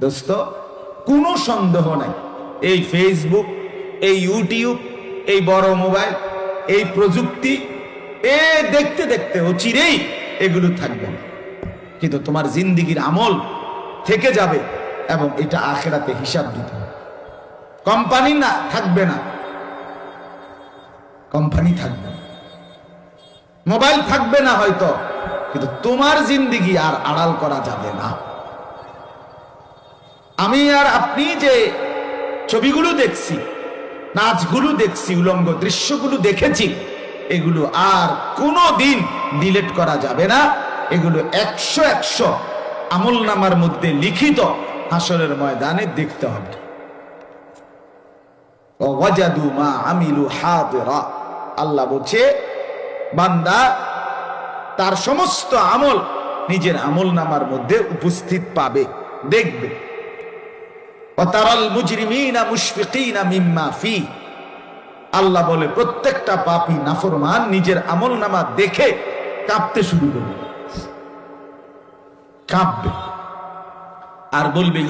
দোস্ত, কোনো সন্দেহ নাই। এই ফেসবুক এই ইউটিউব এই বড় মোবাইল, এই প্রযুক্তি, এ দেখতে দেখতে ও চিরেই এগুলো থাকবে না। কিন্তু তোমার জিন্দিগির আমল থেকে যাবে এবং এটা আখেরাতে হিসাব দিতে হবে। কোম্পানি না, থাকবে না। কোম্পানি থাকবে। মোবাইল থাকবে না হয়তো, কিন্তু তোমার জিন্দিগি আর আড়াল করা যাবে না। আমি আর আপনি যে ছবিগুলো দেখছি, নাচগুলো দেখছি, উলঙ্গ দৃশ্যগুলো দেখেছি, এগুলো আর কোনো দিন ডিলেট করা যাবে না। এগুলো একশো একশো আমল নামার মধ্যে লিখিত হাসরের ময়দানে দেখতে হবে। আল্লাহ বলছে, বান্দা, তার সমস্ত আমল নিজের আমল নামার মধ্যে উপস্থিত পাবে, দেখবে। আল্লাহ বলে, প্রত্যেকটা পাপী নাফরমান, নিজের আমল নামা দেখে কাঁপতে শুরু করবে। কাঁপবে। আর বলবে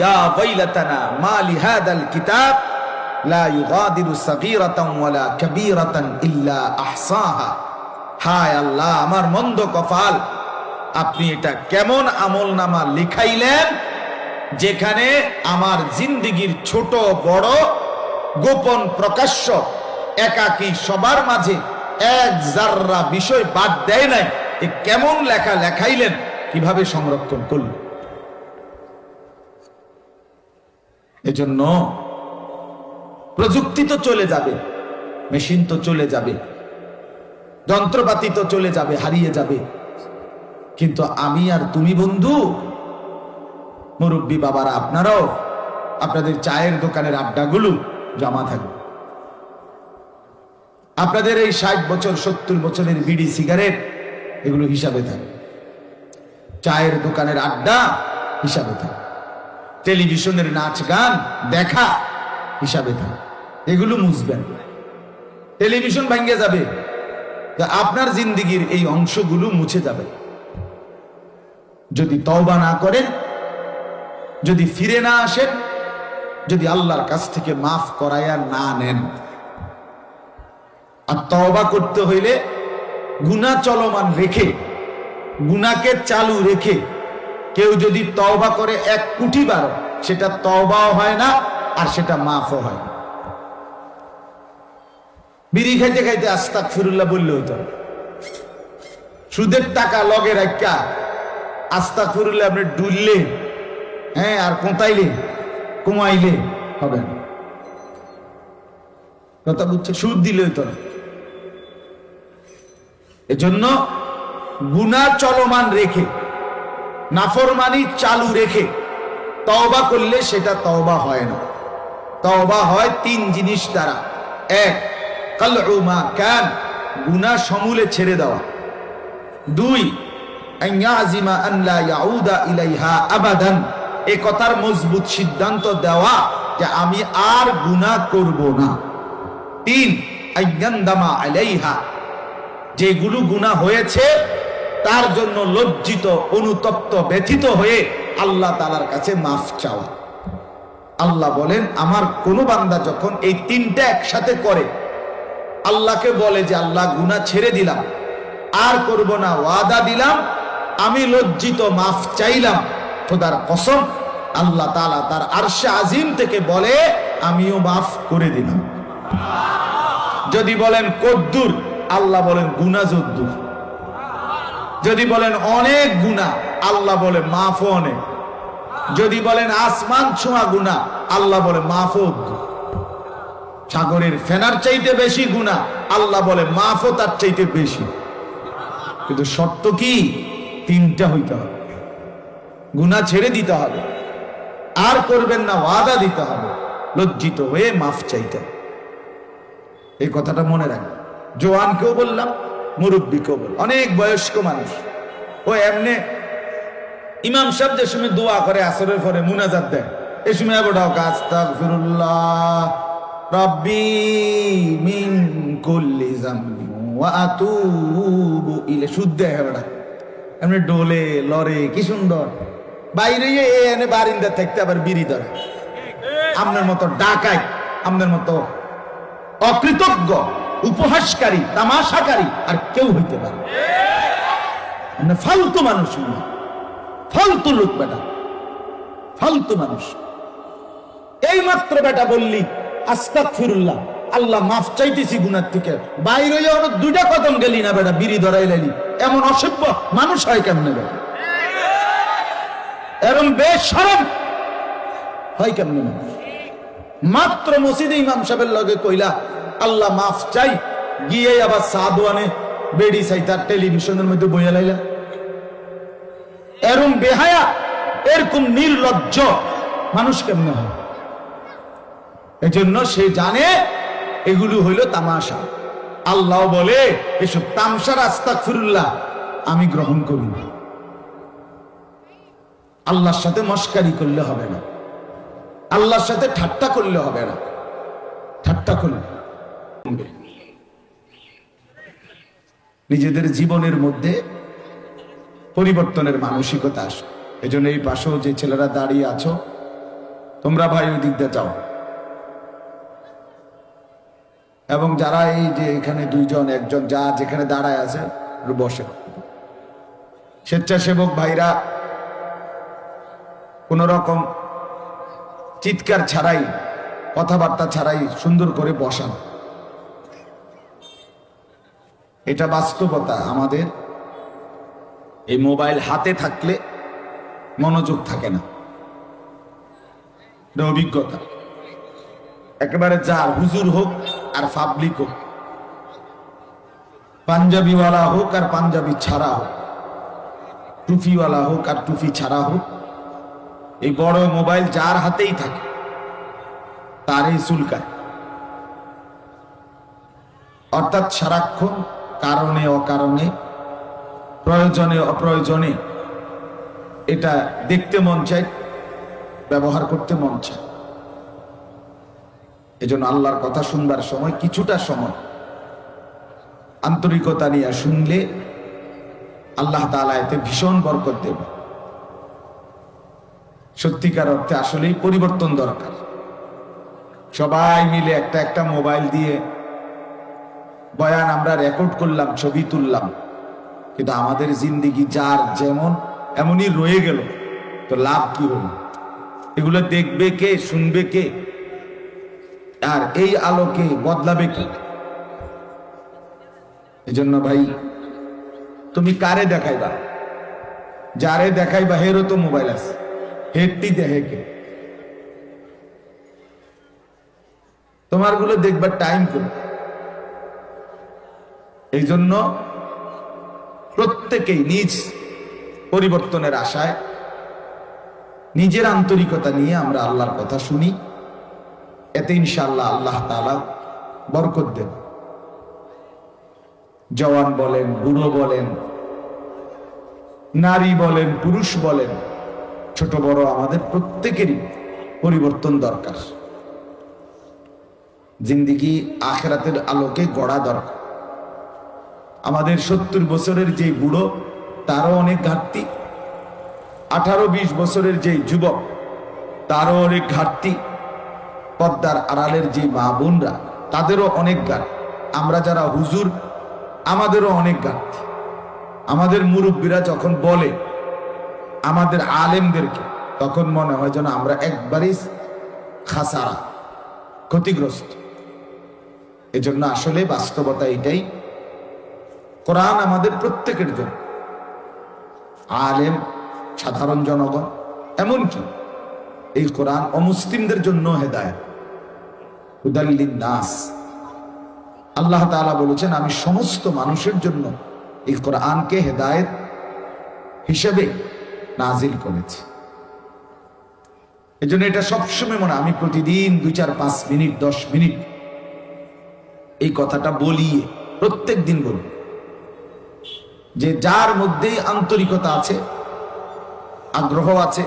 কিতাব আল্লাহ, আমার মন্দ কপাল, আপনি এটা কেমন আমল নামা লিখাইলেন? যেখানে আমার জিন্দিগির ছোট, বড়, গোপন, প্রকাশ্য, একাকী সবার মাঝে এক জাররা বিষয় বাদ দেয় নাই। এ কেমন লেখা লেখাইলেন, কীভাবে সংরক্ষণ করলেন? এজন্য প্রযুক্তি তো চলে যাবে, মেশিন তো চলে যাবে, যন্ত্রপাতি তো চলে যাবে, হারিয়ে যাবে। কিন্তু আমি আর তুমি বন্ধু মুরব্বী বাবারা, আপনারাও আপনাদের চায়ের দোকানের আড্ডাগুলো জমা থাকবে আপনাদের এই ষাট বছর, সত্তর বছরের বিড়ি, সিগারেট, এগুলো হিসাবে থাকে চায়ের দোকানের আড্ডা হিসাবে থাকে টেলিভিশনের নাচ গান দেখা হিসাবে থাকে এগুলো মুছবেন টেলিভিশন ভাঙ্গে যাবে। আপনার জিন্দিগির এই অংশগুলো মুছে যাবে। যদি তওবা না করেন যদি ফিরে না আসেন, যদি আল্লাহর কাছ থেকে মাফ করাইয়া না নেন। আর তওবা করতে হইলে গুনাহ চলমান রেখে গুনাকে চালু রেখে কেউ যদি তওবা করে এক কোটি বার, সেটা তওবাও হয় না, আর সেটা মাফও হয় না। বিড়ি খাইতে খাইতে আস্তাক ফিরুল্লাহ বললে হতো সুদের টাকা লগে রাখা আস্তাক ফিরুল্লাহ আপনি ডুললে হ্যাঁ আর কোথাইলে কমাইলে হবে কথা বুঝছে? সুদ দিলে না এজন্য গুনা চলমান রেখে, নাফরমানি চালু রেখে তওবা করলে সেটা তওবা হয় না। তওবা হয় তিন জিনিস দ্বারা। এক কালউমা কান গুনা সমূলে ছেড়ে দেওয়া। দুই আইয়াজিমা আন লা ইয়াউদা ইলাইহা আবাদান। এ কথার মজবুত সিদ্ধান্ত দেওয়া যে আমি আর গুনাহ করব না। তিন আলাইহা। যেগুলো গুণা হয়েছে, তার জন্য লজ্জিত, অনুতপ্ত, ব্যথিত হয়ে আল্লাহ তালার কাছে মাফ চাওয়া। আল্লাহ বলেন, আমার কোন বান্দা যখন এই তিনটা একসাথে করে, আল্লাহকে বলে যে, আল্লাহ গুণা ছেড়ে দিলাম, আর করব না, ওয়াদা দিলাম, আমি লজ্জিত, মাফ চাইলাম। খোদার কসম, আল্লাহ তালা তার আরশে আজিম থেকে বলে, আমিও মাফ করে দিলাম। যদি বলেন কদ্দুর, আল্লাহ বলেন গুনা যদ্দুর। যদি বলেন অনেক গুণা আল্লাহ বলে মাফও অনেক। যদি বলেন আসমান ছোঁয়া গুণা আল্লাহ বলে অদ্দুর। সাগরের ফেনার চাইতে বেশি গুণা আল্লাহ বলে মাফও তার চাইতে বেশি। কিন্তু শর্ত কি? তিনটা হইতে হবে। গুণা ছেড়ে দিতে হবে। আর করবেন না, ওয়াদা দিতে হবে। লজ্জিত হয়ে মাফ চাইতে এই কথাটা মনে রাখবেন। জোয়ানকেও বললাম, মুরব্বীকেও বল অনেক বয়স্ক মানুষ। ও এমনি ইমাম সাহেব যে সময় দোয়া করে, আসরের পরে মুনাজাত দেয়, এ সময় বড়াও কাজ তাগফিরুল্লাহ রব্বি মিন কুল্লি ওয়া শুদ্ধ এমনি ডোলে, লরে, কি সুন্দর। বাইরে এনে বারিন্দা থাকতে আবার বিড়ি ধরে। আপনার মতো আপনার মতো অকৃতজ্ঞ, উপহাসকারী, তামাশাকারী আর কেউ হইতে পারে। ফালতু মানুষ ফালতু লোক বেটা। ফালতু মানুষ। এই মাত্র বেটা বললি আস্তাক ফিরুল্লাহ আল্লাহ মাফ চাইতেছি গুনার থেকে। বাইরে দুইটা কদম গেলি না বেটা, বিড়ি ধরাই লাইলি এমন অসভ্য মানুষ হয় কেমনে বেটা? এরম বেশ সরম হয় কেমনে মাত্র মসজিদে ইমাম সাহেবের লগে কইলা, আল্লাহ মাফ চাই। গিয়ে আবার সাদওয়ানে বেডি সাইতার টেলিভিশনের মধ্যে বইয়া লাইলা। এরম বেহায়া, এরকম নির্লজ্জ মানুষ কেমনে হয়? এজন্য সে জানে, এগুলো হইল তামাশা। আল্লাহ বলে, এসব আস্তাক ফিরুল্লাহ আমি গ্রহণ করি না। আল্লাহর সাথে মস্কারি করলে হবে না। আল্লাহর সাথে ঠাট্টা করলে হবে না। ঠাট্টা করলে নিজেদের জীবনের মধ্যে পরিবর্তনের মানসিকতা এই জন্য এই পাশেও যে ছেলেরা দাঁড়িয়ে আছো, তোমরা ভাই ওই দিক যাও। এবং যারা এই যে এখানে দুইজন, একজন যা যেখানে দাঁড়ায় আছে বসে। স্বেচ্ছাসেবক ভাইরা কোন রকম চিৎকার ছাড়াই, কথাবার্তা ছাড়াই সুন্দর করে বসান। এটা বাস্তবতা আমাদের। এই মোবাইল হাতে থাকলে মনোযোগ থাকে না। এটা অভিজ্ঞতা। একেবারে যার হুজুর হোক আর পাবলিক হোক। পাঞ্জাবিওয়ালা হোক আর পাঞ্জাবি ছাড়া হোক। টুফিওয়ালা হোক আর টুফি ছাড়া হোক। এই বড় মোবাইল যার হাতেই থাকে তারই চুলকায়। অর্থাৎ সারাক্ষণ কারণে অকারণে, প্রয়োজনে অপ্রয়োজনে, এটা দেখতে মন চায়, ব্যবহার করতে মন চায়। এজন্য আল্লাহর কথা শুনবার সময়, কিছুটা সময়, আন্তরিকতা নিয়ে শুনলে আল্লাহ তাআলা এতে ভীষণ বরকত দেবে। সত্যিকার অর্থে আসলেই পরিবর্তন দরকার। সবাই মিলে একটা একটা মোবাইল দিয়ে বয়ান আমরা রেকর্ড করলাম, ছবি তুললাম। কিন্তু আমাদের জিন্দিগি যার যেমন, এমনই রয়ে গেল। তো লাভ কি হলো? এগুলো দেখবে কে, শুনবে কে? আর এই আলোকে বদলাবে কি? এজন্য ভাই, তুমি কারে দেখাইবা? যারে দেখাইবা, হেরও তো মোবাইল আছে। হেডটি দেখে কে? তোমারগুলো দেখবার টাইম কোন? এই জন্য প্রত্যেকেই নিজ পরিবর্তনের আশায়, নিজের আন্তরিকতা নিয়ে আমরা আল্লাহর কথা শুনি। এতে ইনশাল্লাহ আল্লাহ তালা বরকত দেন। জওয়ান বলেন, বুড়ো বলেন, নারী বলেন, পুরুষ বলেন ছোট বড় আমাদের প্রত্যেকেরই পরিবর্তন দরকার। জিন্দিগি আখেরাতের আলোকে গড়া দরকার। আমাদের সত্তর বছরের যে বুড়ো, তারও অনেক ঘাটতি। আঠারো বিশ বছরের যে যুবক, তারও অনেক ঘাটতি। পদ্মার আড়ালের যে মা বোনরা, তাদেরও অনেক ঘাট। আমরা যারা হুজুর, আমাদেরও অনেক ঘাটতি। আমাদের মুরব্বীরা যখন বলে আমাদের আলেমদেরকে, তখন মনে হয় যেন আমরা একবারই খাসারা, ক্ষতিগ্রস্ত। এজন্য আসলে বাস্তবতা এটাই। কোরআন আমাদের প্রত্যেকের জন্য। আলেম, সাধারণ জনগণ, এমনকি এই কোরআন অমুসলিমদের জন্য হেদায়ত। নাস আল্লাহ তাআলা বলেছেন, আমি সমস্ত মানুষের জন্য এই কোরআনকে হেদায়েত হিসেবে নাজিল করেছি। এই জন্য এটা সবসময় মনে আমি প্রতিদিন দুই চার পাঁচ মিনিট, দশ মিনিট এই কথাটা বলি প্রত্যেক দিন বলি। যে যার মধ্যেই আন্তরিকতা আছে, আগ্রহ আছে,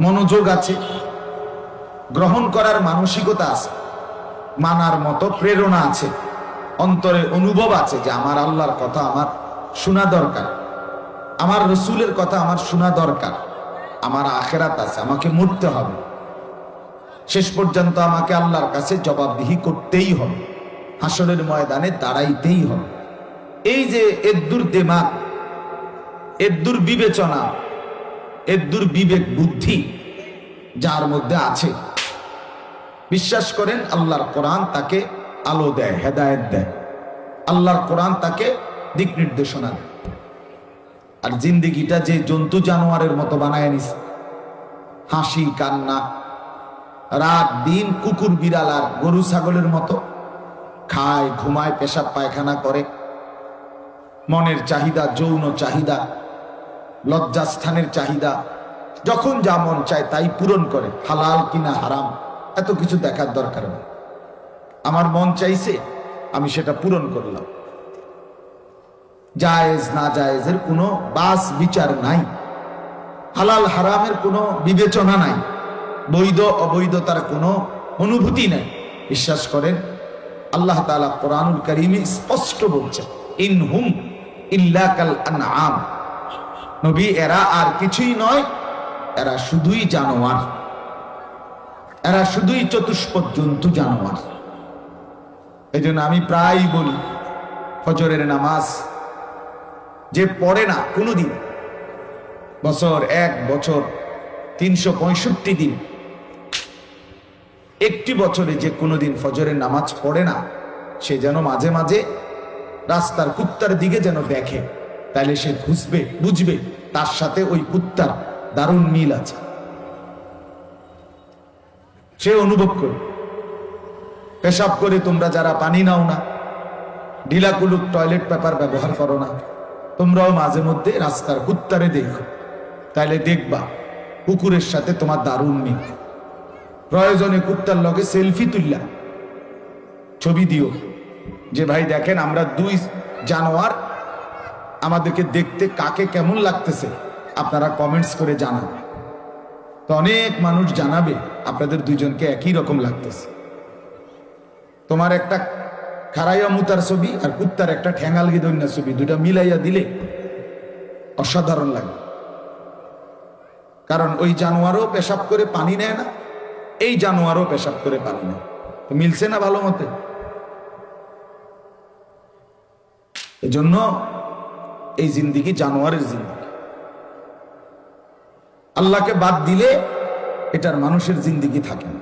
মনোযোগ আছে, গ্রহণ করার মানসিকতা আছে, মানার মতো প্রেরণা আছে, অন্তরে অনুভব আছে যে আমার আল্লাহর কথা আমার শোনা দরকার। আমার রসুলের কথা আমার শোনা দরকার। আমার আখেরাত আছে, আমাকে মরতে হবে। শেষ পর্যন্ত আমাকে আল্লাহর কাছে জবাবদিহি করতেই হবে। হাসরের ময়দানে দাঁড়াইতেই হবে। এই যে এদ্দুর দেমাগ, এদ্দুর বিবেচনা, এদ্দুর বিবেক বুদ্ধি যার মধ্যে আছে, বিশ্বাস করেন আল্লাহর কোরআন তাকে আলো দেয়, হেদায়েত দেয়। আল্লাহর কোরআন তাকে দিক নির্দেশনা দেয়। আর জিন্দিগিটা যে জন্তু জানোয়ারের মতো বানায় নিস। হাসি, কান্না, রাত, দিন, কুকুর, বিড়াল আর গরু, ছাগলের মতো। খায়, ঘুমায়, পেশাব, পায়খানা করে। মনের চাহিদা, যৌন চাহিদা, লজ্জাস্থানের চাহিদা, যখন যা মন চায় তাই পূরণ করে। হালাল কিনা হারাম, এত কিছু দেখার দরকার নেই। আমার মন চাইছে, আমি সেটা পূরণ করলাম। জায়েজ, না জায়েজের কোনো বাস বিচার নাই। হালাল, হারামের কোনো বিবেচনা নাই। বৈধ, অবৈধতার কোনো অনুভূতি নাই। বিশ্বাস করেন, আল্লাহ তাআলা কোরআনুল করিমে স্পষ্ট বলছেন, ইন হুম ইল্লা কাল আনআম। নবী, এরা আর কিছুই নয়, এরা শুধুই জানোয়ার। এরা শুধুই চতুষ্পদ জন্তু জানোয়ার। এই আমি প্রায় বলি, ফজরের নামাজ যে পড়ে না কোনোদিন। বছর এক, বছর তিনশো পঁয়ষট্টি দিন। একটি বছরে যে কোনোদিন ফজরের নামাজ পড়ে না, সে যেন মাঝে মাঝে রাস্তার কুত্তার দিকে যেন দেখে তাহলে সে বুঝবে বুঝবে তার সাথে ওই কুত্তার দারুণ মিল আছে। সে অনুভব করবে পেশাব করে তোমরা যারা পানি নাও না ঢিলাকুলুক টয়লেট পেপার ব্যবহার করো না। তোমরাও মাঝে মধ্যে রাস্তার কুত্তারে দেখো। তাইলে দেখবা, কুকুরের সাথে তোমার দারুণ মিল। প্রয়োজনে কুত্তার লগে সেলফি তুললা। ছবি দিও। যে ভাই দেখেন, আমরা দুই জানোয়ার, আমাদেরকে দেখতে কাকে কেমন লাগতেছে, আপনারা কমেন্টস করে জানাবেন তো অনেক মানুষ জানাবে, আপনাদের দুজনকে একই রকম লাগতেছে। তোমার একটা খারাইয়া মুতার ছবি আর কুত্তার একটা ঠ্যাঙ্গাল গিদন্যা ছবি দুটা মিলাইয়া দিলে অসাধারণ লাগে। কারণ ওই জানোয়ারও পেশাব করে পানি নেয় না, এই জানোয়ারও পেশাব করে পানি নেয়। তো মিলছে না ভালো মতে? এজন্য এই জিন্দিগি জানোয়ারের জিন্দিগি। আল্লাহকে বাদ দিলে এটার মানুষের জিন্দিগি থাকে না।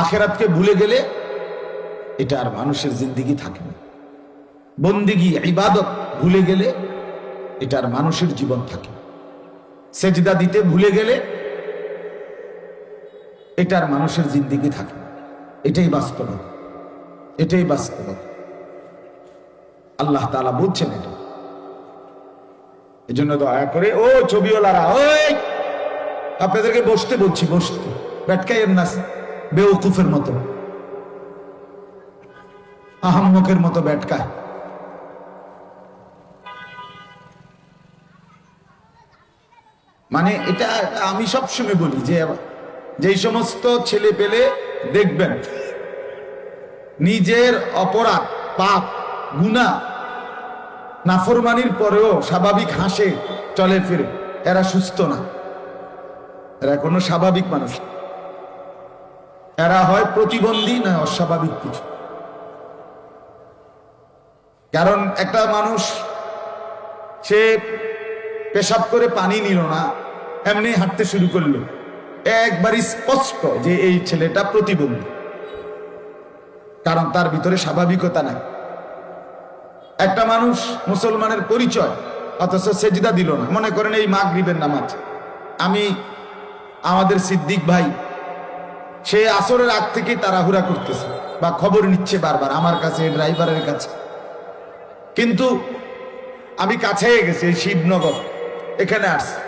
আখেরাতকে ভুলে গেলে এটা আর মানুষের জিন্দিগি থাকে না। বন্দিগি, ইবাদত ভুলে গেলে এটা আর মানুষের জীবন থাকে। সেজদা দিতে ভুলে গেলে এটা আর মানুষের জিন্দিগি থাকে এটাই বাস্তবতা। এটাই বাস্তবতা। আল্লাহ তাআলা বলছেন এটা। এজন্য দয়া করে, ও ছবিওয়ালারা, ওই আপনাদেরকে বসতে বলছি, বসতে। ব্যাটকাইয়ের না বেউকুফের মতো। আহাম্মকের মতো ব্যাটকায়। মানে এটা আমি সবসময় বলি যে, যেই সমস্ত ছেলে পেলে দেখবেন, নিজের অপরাধ, পাপ গুণা নাফরমানির পরেও স্বাভাবিক হাসে, চলে ফিরে। এরা সুস্থ না। এরা কোনো স্বাভাবিক মানুষ এরা হয় প্রতিবন্ধী না অস্বাভাবিক কিছু। কারণ একটা মানুষ, সে পেশাব করে পানি নিল না, এমনি হাঁটতে শুরু করল। একবার স্পষ্ট যে এই ছেলেটা প্রতিবন্ধী। কারণ তার ভিতরে স্বাভাবিকতা নাই। একটা মানুষ মুসলমানের পরিচয়, অথচ সেজিদা দিল না। মনে করেন এই মাগরিবের নামাজ। আমি, আমাদের সিদ্দিক ভাই, সে আসরের আগ থেকেই তাড়াহুড়া করতেছে বা খবর নিচ্ছে বারবার, আমার কাছে, ড্রাইভারের কাছে। কিন্তু আমি কাছে গেছি, এই শিবনগর। এখানে আসছি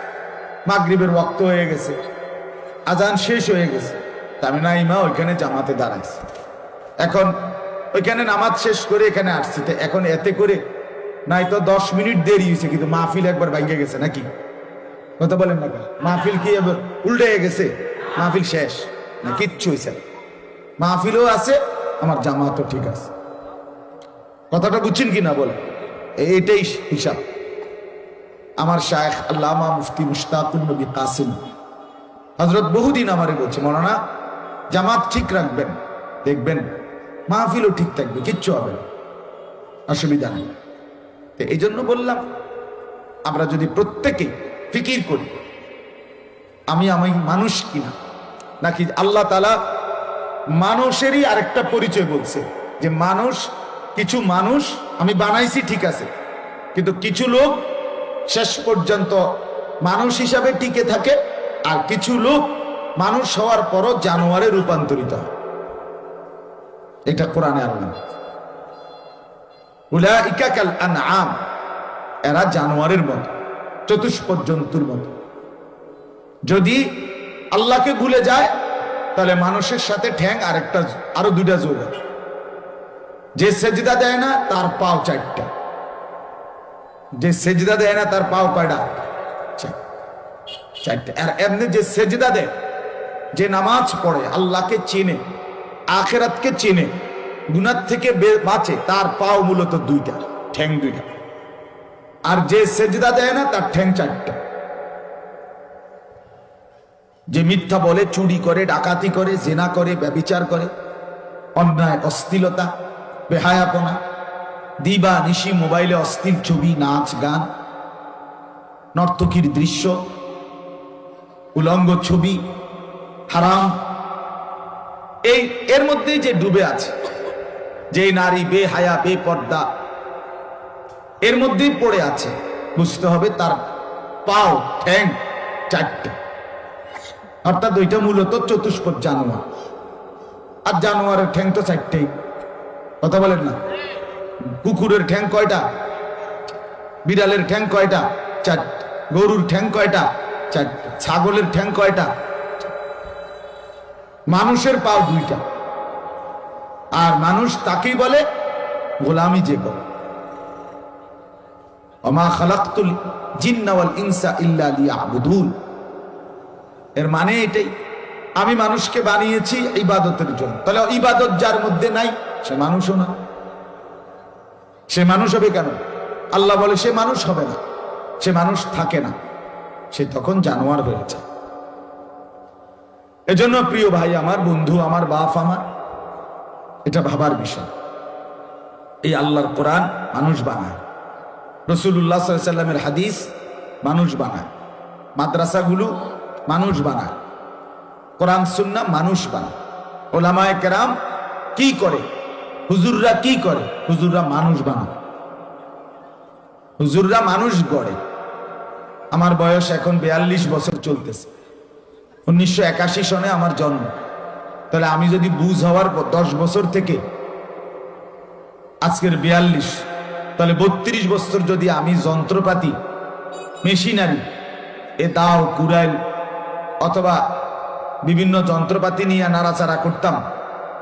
মাগরিবের রক্ত হয়ে গেছে। আজান শেষ হয়ে গেছে। আমি নাইমা ওইখানে জামাতে দাঁড়াইছি। এখন ওইখানে নামাজ শেষ করে এখানে আসছি। তো এখন এতে করে নাই তো দশ মিনিট দেরি হয়েছে, কিন্তু মাহফিল একবার ভাঙ্গে গেছে নাকি? কথা বলেন না মাহফিল কি এবার উল্টে গেছে? মাহফিল শেষ? না, কিচ্ছু হয়েছে না। মাহফিলও আছে, আমার জামাতও ঠিক আছে। কথাটা বুঝছেন কি না বলে? এইটাই হিসাব। আমার শায়েখ আল্লামা মুফতি মুশতাকুল নবী কাসিম হজরত বহুদিন আমারে বলছে মরানা জামাত ঠিক রাখবেন, দেখবেন, মাহফিলও ঠিক থাকবে, কিচ্ছু হবে না, অসুবিধা নেই। তো এই জন্য বললাম, আমরা যদি প্রত্যেকে ফিকির করি, আমি আমি মানুষ কিনা, নাকি আল্লাহ তালা মানুষেরই আরেকটা পরিচয় বলছে, যে মানুষ কিছু মানুষ আমি বানাইছি ঠিক আছে। কিন্তু কিছু লোক শেষ পর্যন্ত মানুষ হিসাবে টিকে থাকে আর কিছু লোক মানুষ হওয়ার পরও জানোয়ারে রূপান্তরিত এটা কোরআনে আল্লাহ। আনআম, এরা জানোয়ারের মতো চতুষ্পদ জন্তুর মতো। যদি আল্লাহকে ভুলে যায়, তাহলে মানুষের সাথে ঠ্যাং আরেকটা, আরও দুইটা যোগ আছে। যে সেজদা দেয় না, তার পাও চারটা। যে সেজদা দেয় না, তার পাও কয়টা? চারটা। আর এমনি যে সেজদা দেয়, যে নামাজ পড়ে, আল্লাহকে চেনে, আখেরাতকে চেনে গুনার থেকে বাঁচে, তার পাও মূলত দুইটা, ঠ্যাং দুইটা। আর যে সেজদা দেয় না, তার ঠ্যাং চারটা। যে মিথ্যা বলে, চুরি করে, ডাকাতি করে, জেনা করে, ব্যবিচার করে, অন্যায় অস্থিলতা বেহায়াপনা। দিবা নিশি মোবাইলে অস্থির ছবি, নাচ, গান। নর্তকীর দৃশ্য। উলঙ্গ ছবি। হারাম। এই, এর মধ্যেই যে ডুবে আছে। যে নারী বেহায়া, বেপর্দা, এর মধ্যেই পড়ে আছে। বুঝতে হবে তার পাও ঠ্যাং চারটে। অর্থাৎ ওইটা মূলত চতুষ্পদ জানোয়ার। আর জানোয়ারের ঠ্যাং তো চারটেই। কথা বলেন না। কুকুরের ঠ্যাং কয়টা? বিড়ালের ঠ্যাং কয়টা? চার গরুর ঠ্যাং কয়টা? চার ছাগলের ঠ্যাং কয়টা? মানুষের পাও দুইটা। আর মানুষ তাকেই বলে গোলামি যে করে। অমা খালাক্তুল জিন্নাওয়াল ইনসা ইল্লা লিয়াবুদুন। এর মানে এটাই আমি মানুষকে বানিয়েছি ইবাদতের জন্য। তাহলে ইবাদত যার মধ্যে নাই, সে মানুষও না। সে মানুষ হবে কেন? আল্লাহ বলে, সে মানুষ হবে না। সে মানুষ থাকে না। সে তখন জানোয়ার হয়েছে এজন্য প্রিয় ভাই আমার, বন্ধু আমার, বাপ আমার, এটা ভাবার বিষয়। এই আল্লাহর কোরআন মানুষ বানায়। রসুল্লাহ সাল্লামের হাদিস মানুষ বানায়। মাদ্রাসাগুলো মানুষ বানায়। কোরআন, সুন্না মানুষ বানায়। ওলামায় কেরাম কি করে? হুজুররা কি করে? হুজুররা মানুষ বানায়। হুজুররা মানুষ গড়ে। আমার বয়স এখন বিয়াল্লিশ বছর চলতেছে। উনিশশো একাশি সনে আমার জন্ম। তাহলে আমি যদি বুঝ হওয়ার পর দশ বছর থেকে আজকের বিয়াল্লিশ, তাহলে বত্রিশ বছর যদি আমি যন্ত্রপাতি, মেশিনারি, এ দাও, কুড়াইল, অথবা বিভিন্ন যন্ত্রপাতি নিয়ে নাড়াচাড়া করতাম।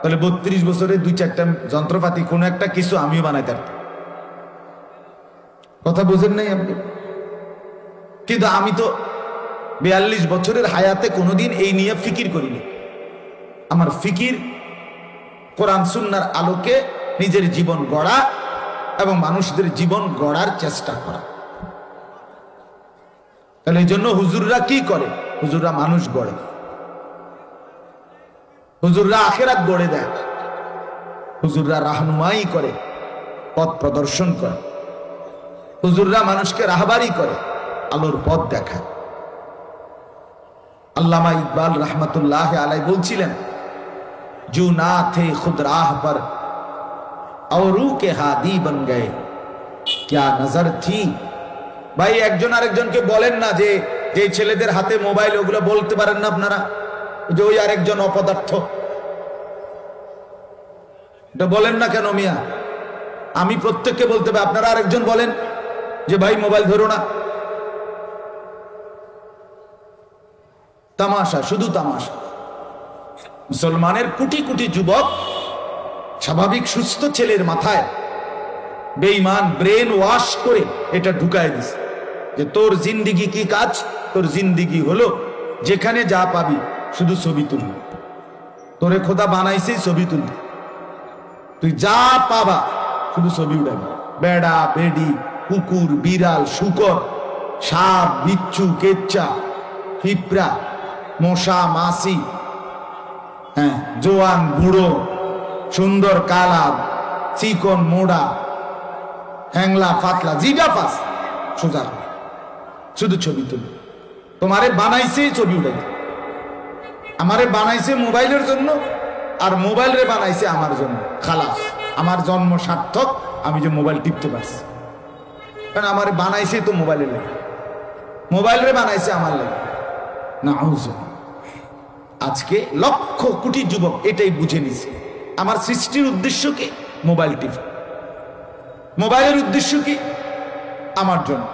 তাহলে বত্রিশ বছরে দুই চারটা যন্ত্রপাতি, কোনো একটা কিছু আমিও বানাইতাম। কথা বুঝেন নাই আপনি? কিন্তু আমি তো বিয়াল্লিশ বছরের হায়াতে কোনোদিন এই নিয়ে ফিকির করিনি। আমার ফিকির কোরআন সুন্নার আলোকে নিজের জীবন গড়া এবং মানুষদের জীবন গড়ার চেষ্টা করা। তাহলে এই জন্য হুজুররা কি করে? হুজুররা মানুষ গড়ে। হুজুররা আখেরাত গড়ে দেয়। হুজুররা রাহনুমাই করে, পথ প্রদর্শন করে। হুজুররা মানুষকে রাহবারি করে, আলোর পথ দেখায়। আল্লামা ইকবাল রহমতুল্লাহ আলাই বলছিলেন জু না থে খুদ রাহ পর অরু কে হাদি বন গে ক্যা নজর থি? ভাই, একজন আরেকজনকে বলেন না যে যে ছেলেদের হাতে মোবাইল, ওগুলো বলতে পারেন না আপনারা? যে ওই আরেকজন অপদার্থ। এটা বলেন না কেন মিয়া? আমি প্রত্যেককে বলতে হবে, আপনারা আরেকজন বলেন যে, ভাই, মোবাইল ধরো না। তামাশা, শুধু তামাশা। মুসলমানের কোটি কোটি যুবক স্বাভাবিক, সুস্থ ছেলের মাথায় বেঈমান ব্রেন ওয়াশ করে এটা ঢুকায় দিস যে, তোর জিন্দিগি কি কাজ? তোর জিন্দিগি হলো যেখানে যা পাবি। শুধু ছবি তুলবি। তোরে খোদা বানাইছেই ছবি তুলবি। তুই যা পাবা, শুধু ছবি উড়াবি। বেড়া, বেডি, কুকুর, বিড়াল, শুকর, সাপ, বিচ্ছু কেচ্চা পিঁপড়া, মশা মাসি হ্যাঁ জোয়ান, বুড়ো, সুন্দর কালা চিকন মোড়া, হ্যাংলা, ফাতলা জিটা পাস সোজা শুধু ছবি তুলি তোমারে বানাইছে ছবি উঠাইতে আমারে বানাইছে মোবাইলের জন্য আর মোবাইল রে বানাইছে আমার জন্য। খালাস, আমার জন্ম সার্থক, আমি যে মোবাইল টিপতে পারছি। কারণ আমারে বানাইছে তো মোবাইলের লেগে। মোবাইল রে বানাইছে আমার লেগে। না আজকে লক্ষ কোটি যুবক এটাই বুঝে নিছে। আমার সৃষ্টির উদ্দেশ্য কি? Mobile tip. মোবাইলের উদ্দেশ্য কি? আমার জন্য।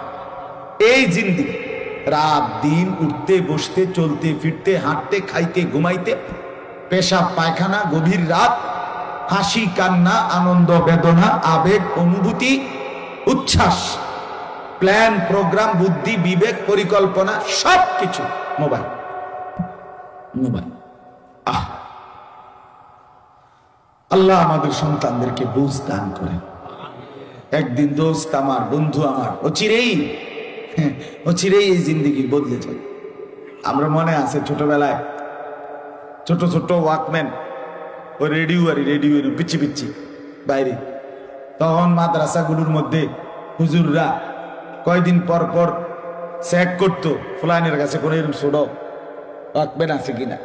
এই জিন্দি রাত, দিন, উঠতে, বসতে, চলতে, ফিরতে, হাঁটতে, খাইতে, ঘুমাইতে পেশা পায়খানা, গভীর রাত, হাসি, কান্না, আনন্দ, বেদনা, আবেগ, অনুভূতি, উচ্ছ্বাস, প্ল্যান, প্রোগ্রাম, বুদ্ধি, বিবেক, পরিকল্পনা সব কিছু মোবাইল। মোবাইল। আহ। আল্লাহ আমাদের সন্তানদেরকে বুঝ দান করে একদিন দোস্ত আমার, বন্ধু আমার ও ও চিরেই এই জিন্দিগি বদলে যায়। আমরা মনে আছে ছোটবেলায় ছোট ছোট ওয়াকম্যান ও রেডিও আর রেডিও পিচ্ছি পিচ্ছি বাইরে। তখন মাদ্রাসাগুলোর মধ্যে হুজুররা কয়দিন পর পর স্যাক করতো ফুলানের কাছে কোনো এরকম ছোট ওয়াকম্যান আছে কিনা?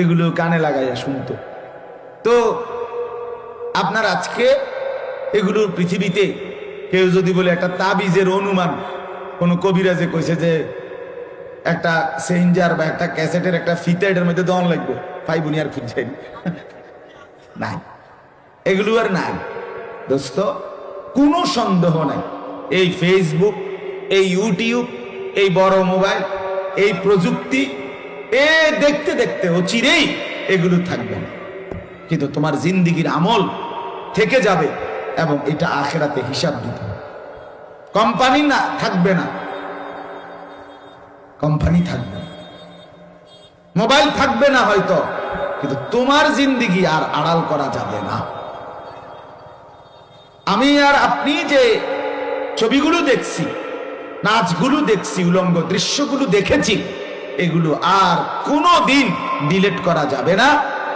এগুলো কানে লাগাইয়া শুনতো। তো আপনার আজকে এগুলোর পৃথিবীতে কেউ যদি বলে একটা তাবিজের অনুমান কোন কবিরাজে কইছে যে একটা সেঞ্জার বা একটা ক্যাসেটের একটা ফিতা এটার মধ্যে দন লাগবে। পাই বুনিয়ার খুঁজছেন নাই। এগুলো আর নাই। দোস্ত, কোনো সন্দেহ নাই। এই ফেসবুক এই ইউটিউব এই বড় মোবাইল, এই প্রযুক্তি, এ দেখতে দেখতে ও চিরেই এগুলো থাকবে না। কিন্তু তোমার জিন্দিগির আমল থেকে যাবে এবং এটা আখেরাতে হিসাব দিতে। কোম্পানি না, থাকবে না। কোম্পানি থাকবে। মোবাইল থাকবে না হয়তো, কিন্তু তোমার জিন্দিগি আর আড়াল করা যাবে না। আমি আর আপনি যে ছবিগুলো দেখছি, নাচগুলো দেখছি, উলঙ্গ দৃশ্যগুলো দেখেছি, এগুলো আর কোনো দিন ডিলেট করা যাবে না।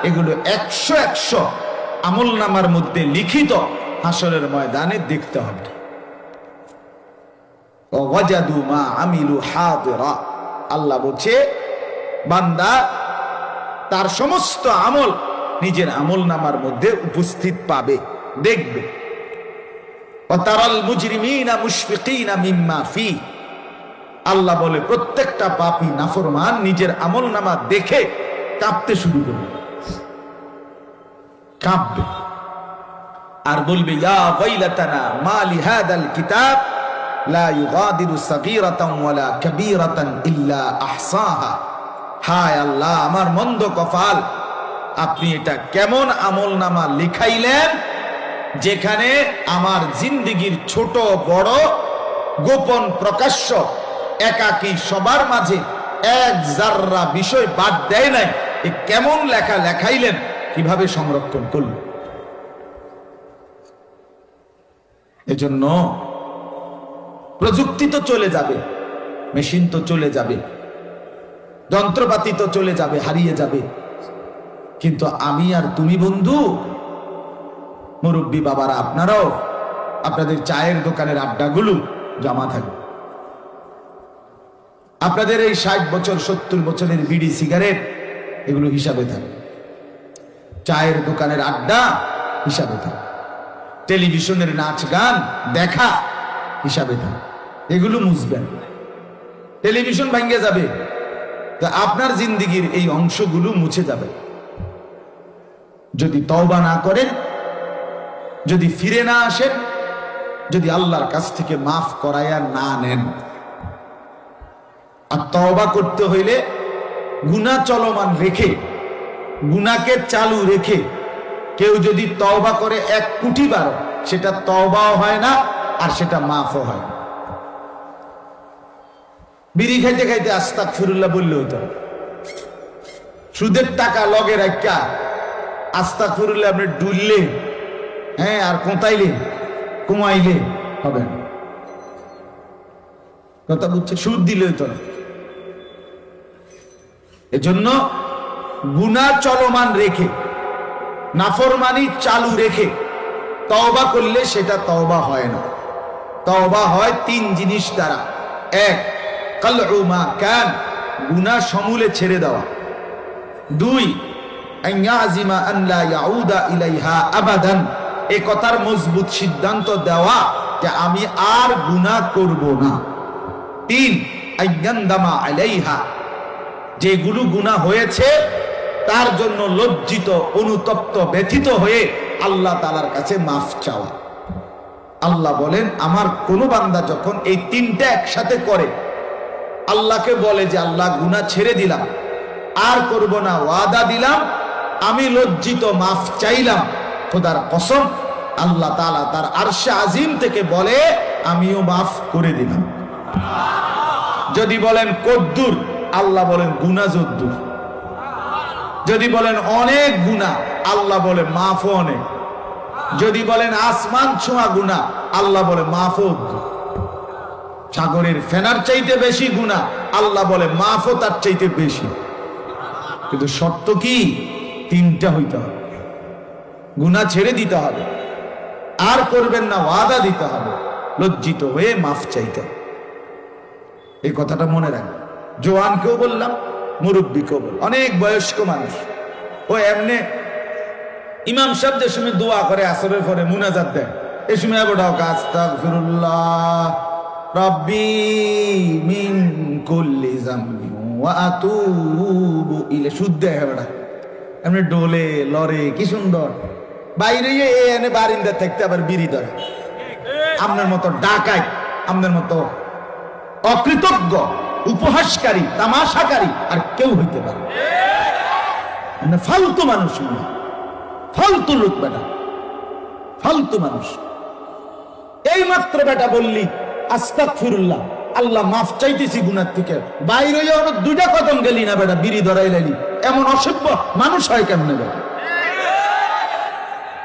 এগুলো একশো একশো আমল নামার মধ্যে লিখিত হাসরের ময়দানে দেখতে হবে। আল্লাহ বলছে, বান্দা, তার সমস্ত আমল নিজের আমল নামার মধ্যে উপস্থিত পাবে, দেখবে। আল্লাহ বলে, প্রত্যেকটা পাপী নাফরমান, নিজের আমল নামা দেখে কাঁপতে শুরু করবে। কাঁপবে। আর বলবে, ইয়া ওয়াইলাতানা, মা লিহাদাল কিতাব লা ইউগাদিরু সাগীরাতান ওয়ালা কাবীরাতান ইল্লা আহসাহা। হায় আল্লাহ, আমার মন্দ কপাল। আপনি এটা কেমন আমল নামা লিখাইলেন যেখানে আমার জিন্দিগির ছোট, বড়, গোপন, প্রকাশ্য, একাকী সবার মাঝে এক জাররা বিষয় বাদ দেয় নাই। এ কেমন লেখা লেখাইলেন? কীভাবে সংরক্ষণ করলেন? এজন্য প্রযুক্তি তো চলে যাবে, মেশিন তো চলে যাবে, যন্ত্রপাতি তো চলে যাবে, হারিয়ে যাবে। কিন্তু আমি আর তুমি বন্ধু, মুরব্বী বাবারা আপনারাও, আপনাদের চায়ের দোকানের আড্ডাগুলো জমা থাকবে। আপনাদের এই ষাট বছর, সত্তর বছরের বিড়ি, সিগারেট, এগুলো হিসাবে থাকবে। চায়ের দোকানের আড্ডা হিসাবে থাকবে। টেলিভিশনের নাচ গান দেখা হিসাবে থাকবে এগুলো মুছবেন টেলিভিশন ভাঙ্গে যাবে। তো আপনার জিন্দিগির এই অংশগুলো মুছে যাবে। যদি তওবা না করেন, যদি ফিরে না আসেন, যদি আল্লাহর কাছ থেকে মাফ করাইয়া না নেন। আর তওবা করতে হইলে গুণা চলমান রেখে গুনাকে চালু রেখে, কেউ যদি তওবা করে এক কোটি বার, সেটা তওবাও হয় না আর সেটা মাফও হয়। বিড়ি খাইতে খাইতে আস্তাক ফিরুল্লাহ বললে হতো সুদের টাকা লগের রাখা আস্তাক ফিরুল্লাহ আপনি ডুললে হ্যাঁ আর কোঁতাইলে, কুমাইলে হবে কথা বুঝছে সুদ দিলে তো এজন্য গুণা চলমান রেখে, নাফরমানি চালু রেখে তওবা করলে সেটা তওবা হয় না। তওবা হয় তিন জিনিস দ্বারা। এক কালউমা কান, গুনাহ সমূলে ছেড়ে দেওয়া। দুই, আন ইয়াজিমা আন লা ইয়াউদা ইলাইহা আবাদান। এ কথার মজবুত সিদ্ধান্ত দেওয়া যে আমি আর গুনাহ করব না। তিন আইয়ান্দামা আলাইহা। যেগুলো গুনাহ হয়েছে, তার জন্য লজ্জিত, অনুতপ্ত, ব্যথিত হয়ে আল্লাহ তালার কাছে মাফ চাওয়া। আল্লাহ বলেন, আমার কোন বান্দা যখন এই তিনটা একসাথে করে, আল্লাহকে বলে যে, আল্লাহ, গুনাহ ছেড়ে দিলাম, আর করব না, ওয়াদা দিলাম, আমি লজ্জিত, মাফ চাইলাম, খোদার কসম, আল্লাহ তালা তার আরশে আজিম থেকে বলে, আমিও মাফ করে দিলাম। যদি বলেন কদ্দুর, আল্লাহ বলেন গুনা যদ্দুর। যদি বলেন অনেক গুণা আল্লাহ বলে মাফও অনেক। যদি বলেন আসমান ছোঁয়া গুণা আল্লাহ বলে মাফও সাগরের ফেনার চাইতে বেশি গুণা আল্লাহ বলে মাফও তার চাইতে বেশি। কিন্তু শর্ত কি? তিনটা হইতে হবে। গুণা ছেড়ে দিতে হবে। আর করবেন না, ওয়াদা দিতে হবে। লজ্জিত হয়ে মাফ চাইতে হবে। এই কথাটা মনে রাখবেন। জোয়ানকেও বললাম, মুরব্বীকেও বললাম। অনেক বয়স্ক মানুষ। ও এমনি ইমাম সাহেব যে সময় দোয়া করে, আসরের পরে মুনাজাত দেয়। এই সময় বড় আস্তাগফিরুল্লাহ, রব্বি মিন কুল্লি জামবি ওয়া আতুবু ইলে শুদ্ধ এমনি ডোলে, লরে, কি সুন্দর। বাইরে এনে বারিন্দা থাকতে আবার বিড়ি ধরে। আপনার মতো ডাকাই, আপনার মতো অকৃতজ্ঞ, উপহাসকারী, তামাশাকারী আর কেউ হইতে পারে ফালতু মানুষ উনি। ফালতু লোক বেটা। ফালতু মানুষ। এই মাত্র বেটা বললি আস্তাক ফিরুল্লাহ আল্লাহ মাফ চাইতেছি গুনার থেকে। বাইরে দুইটা কদম গেলি না বেটা, বিড়ি ধরাই লাইলি। এমন অসভ্য মানুষ হয় কেমনে বেটা?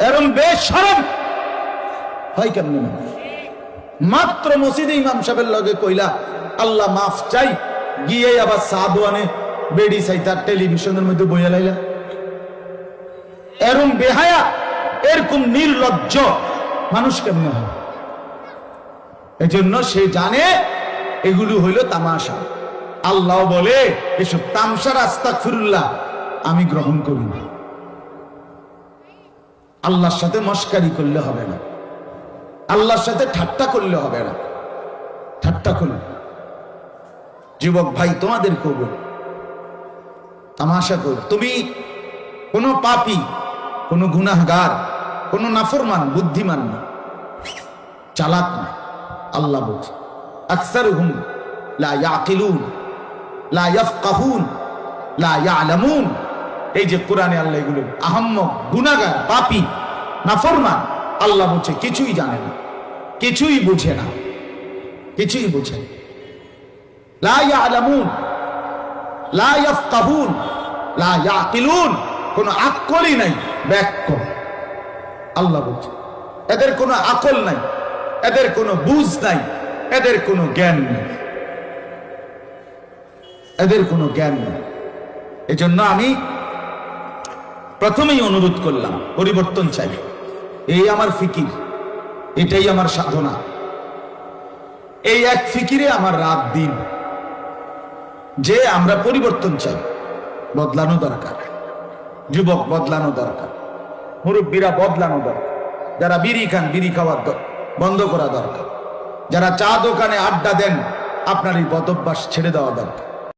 এরম বেশ সরম হয় কেমনে মানুষ মাত্র মসজিদে ইমাম সাহেবের লগে কইলা, আল্লাহ মাফ চাই, গিয়ে আবার সাদওয়ানে বেডি সাইতার টেলিভিশনের মধ্যে বইয়া লাইলা। এরম বেহায়া, এরকম নির্লজ্জ মানুষ কেমনে হয়? এজন্য সে জানে এগুলো হইল তামাশা। আল্লাহ বলে, এসব তামসার আস্তাক ফিরুল্লাহ আমি গ্রহণ করি না। আল্লাহর সাথে মস্কারি করলে হবে না। আল্লাহর সাথে ঠাট্টা করলে হবে না। ঠাট্টা করলে। যুবক ভাই তোমাদের কব তামাশা কর। তুমি কোনো পাপি কোনো গুনাহগার, কোনো নাফরমান, বুদ্ধিমান না। চালাক না। আল্লাহ বলছে আকসার হুম লা ইয়াকিলুন, লা ইয়াফকাহুন, লা ইয়ালামুন। এই যে কোরআনে আল্লাহ এগুলো আহম্মক, গুনাহগার, পাপি, নাফরমান, আল্লাহ বলছে, কিছুই জানে না। কিছুই বুঝে না। কিছুই বুঝে না। লা ইয়ালামুন, লা ইয়াফকাহুন, লা ইয়াকিলুন। কোনো আকলই নাই। ব্যাক্য আল্লাহ বলছে, এদের কোনো আকল নাই, এদের কোনো বুঝ নাই, এদের কোনো জ্ঞান নেই। এদের কোনো জ্ঞান নেই। এজন্য আমি প্রথমেই অনুরোধ করলাম, পরিবর্তন চাই। এই আমার ফিকির, এটাই আমার সাধনা। এই এক ফিকিরে আমার রাত দিন। যে আমরা পরিবর্তন চাই, বদলানো দরকার। যুবক বদলানো দরকার। মুরব্বীরা বদলানো দরকার। যারা বিড়ি খান, বিড়ি খাওয়ার বন্ধ করা দরকার। যারা চা দোকানে আড্ডা দেন, আপনার এই বদভ্যাস ছেড়ে দেওয়া দরকার।